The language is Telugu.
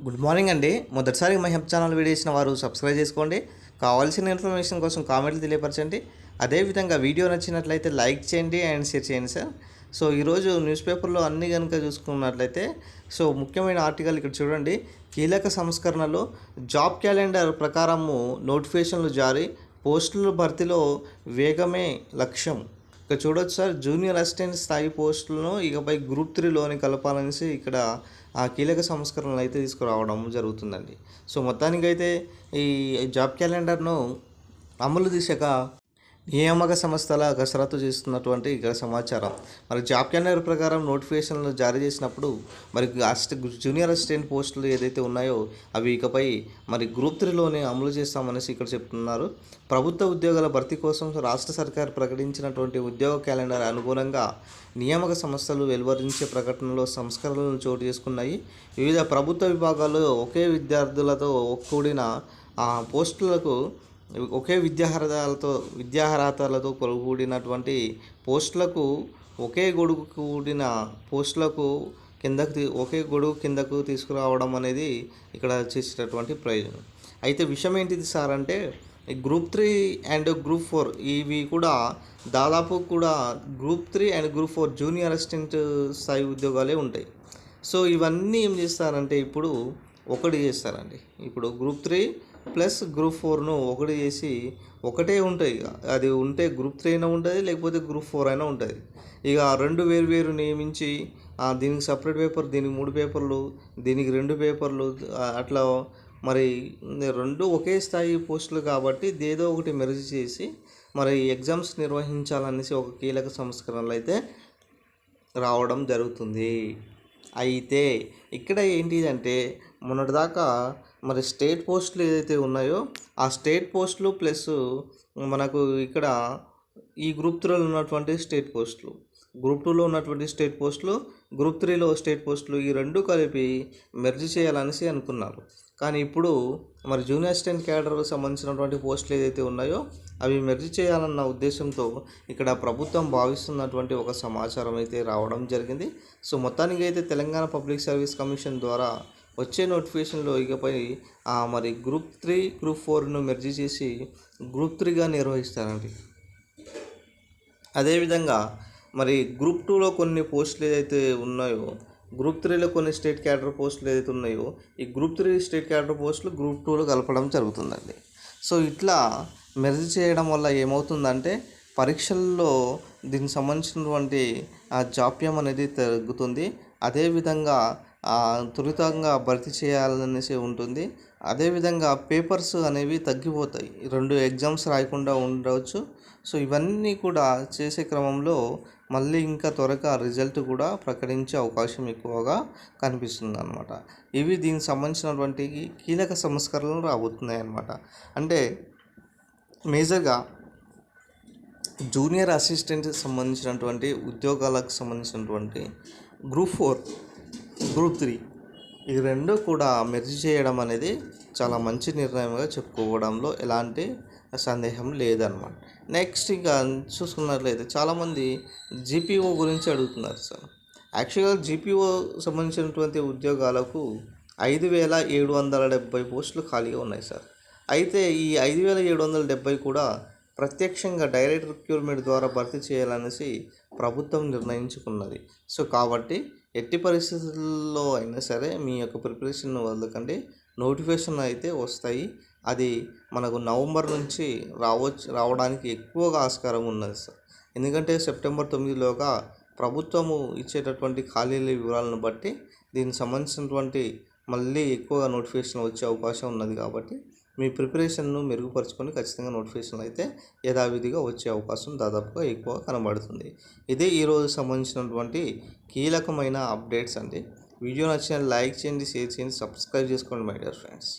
గుడ్ మార్నింగ్ అండి. మొదటిసారి మా హెల్ప్ ఛానల్ వీడియో ఇచ్చిన వారు సబ్స్క్రైబ్ చేసుకోండి. కావాల్సిన ఇన్ఫర్మేషన్ కోసం కామెంట్లు తెలియపరచండి. అదేవిధంగా వీడియో నచ్చినట్లయితే లైక్ చేయండి అండ్ షేర్ చేయండి సార్. సో ఈరోజు న్యూస్ పేపర్లో అన్ని కనుక చూసుకున్నట్లయితే సో ముఖ్యమైన ఆర్టికల్ ఇక్కడ చూడండి. కీలక సంస్కరణలో జాబ్ క్యాలెండర్ ప్రకారము నోటిఫికేషన్లు జారీ పోస్టుల భర్తీలో వేగమే లక్ష్యం. ఇక్కడ చూడొచ్చు సార్. జూనియర్ అసిస్టెంట్ స్థాయి పోస్టులను ఇకపై గ్రూప్ త్రీలోని కలపాలనేసి ఇక్కడ ఆ కీలక సంస్కరణలు అయితే తీసుకురావడం జరుగుతుందండి. సో మొత్తానికైతే ఈ జాబ్ క్యాలెండర్ను అమలు దిశగా నియామక సంస్థల కసరత్తు చేస్తున్నటువంటి ఇక్కడ సమాచారం. మరి జాబ్ క్యాలెండర్ ప్రకారం నోటిఫికేషన్లు జారీ చేసినప్పుడు మరి అసిస్ట్ జూనియర్ అసిస్టెంట్ పోస్టులు ఏదైతే ఉన్నాయో అవి ఇకపై మరి గ్రూప్ త్రీలోనే అమలు చేస్తామనేసి ఇక్కడ చెప్తున్నారు. ప్రభుత్వ ఉద్యోగాల భర్తీ కోసం రాష్ట్ర సర్కార్ ప్రకటించినటువంటి ఉద్యోగ క్యాలెండర్ అనుగుణంగా నియామక సంస్థలు వెలువరించే ప్రకటనలో సంస్కరణలు చోటు చేసుకున్నాయి. వివిధ ప్రభుత్వ విభాగాల్లో ఒకే విద్యార్థులతో కూడిన ఆ పోస్టులకు ఒకే విద్యార్హతలతో విద్యార్హతలతో కూడినటువంటి పోస్టులకు ఒకే గొడుగు కూడిన పోస్టులకు కిందకు ఒకే గొడుగు కిందకు తీసుకురావడం అనేది ఇక్కడ చేసేటటువంటి ప్రయోజనం. అయితే విషయం ఏంటిది సార్ అంటే group three and group four ఇవి కూడా దాదాపు కూడా group three and group four junior assistant స్థాయి ఉద్యోగాలే ఉంటాయి. సో ఇవన్నీ ఏం చేస్తారంటే ఇప్పుడు ఒకటి చేస్తారండి. ఇప్పుడు గ్రూప్ త్రీ ప్లస్ గ్రూప్ ఫోర్ను ఒకటి చేసి ఒకటే ఉంటాయి. ఇక అది ఉంటే గ్రూప్ త్రీ అయినా ఉంటుంది లేకపోతే గ్రూప్ ఫోర్ అయినా ఉంటుంది. ఇక ఆ రెండు వేరు వేరు నియమించి దీనికి సపరేట్ పేపర్ దీనికి మూడు పేపర్లు దీనికి రెండు పేపర్లు అట్లా మరి రెండు ఒకే స్థాయి పోస్టులు కాబట్టి ఏదో ఒకటి మెరుగు చేసి మరి ఎగ్జామ్స్ నిర్వహించాలనేసి ఒక కీలక సంస్కరణలు అయితే రావడం జరుగుతుంది. అయితే ఇక్కడ ఏంటిదంటే మొన్నటిదాకా మరి స్టేట్ పోస్టులు ఏదైతే ఉన్నాయో ఆ స్టేట్ పోస్టులు ప్లస్ మనకు ఇక్కడ ఈ గ్రూప్ త్రీలో ఉన్నటువంటి స్టేట్ పోస్టులు గ్రూప్ టూలో ఉన్నటువంటి స్టేట్ పోస్టులు గ్రూప్ త్రీలో స్టేట్ పోస్టులు ఈ రెండు కలిపి మెర్జ్ చేయాలనేసి అనుకున్నారు. కానీ ఇప్పుడు మరి జూనియర్ అసిస్టెంట్ క్యాడర్కు సంబంధించినటువంటి పోస్టులు ఏదైతే ఉన్నాయో అవి మెర్జ్ చేయాలన్న ఉద్దేశంతో ఇక్కడ ప్రభుత్వం భావిస్తున్నటువంటి ఒక సమాచారం అయితే రావడం జరిగింది. సో మొత్తానికి అయితే తెలంగాణ పబ్లిక్ సర్వీస్ కమిషన్ ద్వారా వచ్చే నోటిఫికేషన్లో ఇకపై ఆ, మరి గ్రూప్ త్రీ గ్రూప్ ఫోర్ను మెర్జీ చేసి గ్రూప్ త్రీగా నిర్వహిస్తారండి. అదేవిధంగా మరి గ్రూప్ టూలో కొన్ని పోస్టులు ఏదైతే ఉన్నాయో గ్రూప్ త్రీలో కొన్ని స్టేట్ క్యాడర్ పోస్టులు ఏదైతే ఉన్నాయో ఈ గ్రూప్ త్రీ స్టేట్ క్యాడర్ పోస్టులు గ్రూప్ టూలో కలపడం జరుగుతుందండి. సో ఇట్లా మెర్జ్ చేయడం వల్ల ఏమవుతుందంటే పరీక్షల్లో దీనికి సంబంధించినటువంటి జాప్యం అనేది తగ్గుతుంది. అదేవిధంగా త్వరితంగా భర్తీ చేయాలనేసి ఉంటుంది. అదేవిధంగా పేపర్స్ అనేవి తగ్గిపోతాయి. రెండు ఎగ్జామ్స్ రాయకుండా ఉండవచ్చు. సో ఇవన్నీ కూడా చేసే క్రమంలో మళ్ళీ ఇంకా త్వరగా రిజల్ట్ కూడా ప్రకటించే అవకాశం ఎక్కువగా కనిపిస్తుంది అనమాట ఇవి దీనికి సంబంధించినటువంటి కీలక సంస్కరణలు రాబోతున్నాయి అన్నమాట అంటే మేజర్గా జూనియర్ అసిస్టెంట్ సంబంధించినటువంటి ఉద్యోగాలకు సంబంధించినటువంటి గ్రూప్ ఫోర్ గ్రూప్ త్రీ. ఈ రెండు కూడా మెర్జ్ చేయడం అనేది చాలా మంచి నిర్ణయంగా చెప్పుకోవడంలో ఎలాంటి సందేహం లేదనమాట నెక్స్ట్ ఇంకా చూసుకున్నట్లయితే చాలామంది జీపీఓ గురించి అడుగుతున్నారు సార్. యాక్చువల్గా జీపీఓ సంబంధించినటువంటి ఉద్యోగాలకు ఐదు వేల ఏడు వందల డెబ్బై పోస్టులు ఖాళీగా ఉన్నాయి సార్. అయితే ఈ ఐదు వేల ఏడు వందల డెబ్బై కూడా ప్రత్యక్షంగా డైరెక్ట్ రిక్రూట్మెంట్ ద్వారా భర్తీ చేయాలనేసి ప్రభుత్వం నిర్ణయించుకున్నది. సో కాబట్టి ఎట్టి పరిస్థితుల్లో అయినా సరే మీ యొక్క ప్రిపరేషన్ వదలకండి. నోటిఫికేషన్ అయితే వస్తాయి. అది మనకు నవంబర్ నుంచి రావచ్చు రావడానికి ఎక్కువగా ఆస్కారం ఉన్నది సార్. ఎందుకంటే సెప్టెంబర్ తొమ్మిదిలోగా ప్రభుత్వము ఇచ్చేటటువంటి ఖాళీల వివరాలను బట్టి దీనికి సంబంధించినటువంటి మళ్ళీ ఎక్కువగా నోటిఫికేషన్ వచ్చే అవకాశం ఉన్నది కాబట్టి మీ ప్రిపరేషన్ను మెరుగుపరుచుకొని ఖచ్చితంగా నోటిఫికేషన్ అయితే యథావిధిగా వచ్చే అవకాశం దాదాపుగా ఎక్కువ కనబడుతుంది. ఇదే ఈరోజు సంబంధించినటువంటి కీలకమైన అప్డేట్స్ అండి. వీడియో నచ్చిన లైక్ చేయండి షేర్ చేయండి సబ్స్క్రైబ్ చేసుకోండి మై డియర్ ఫ్రెండ్స్.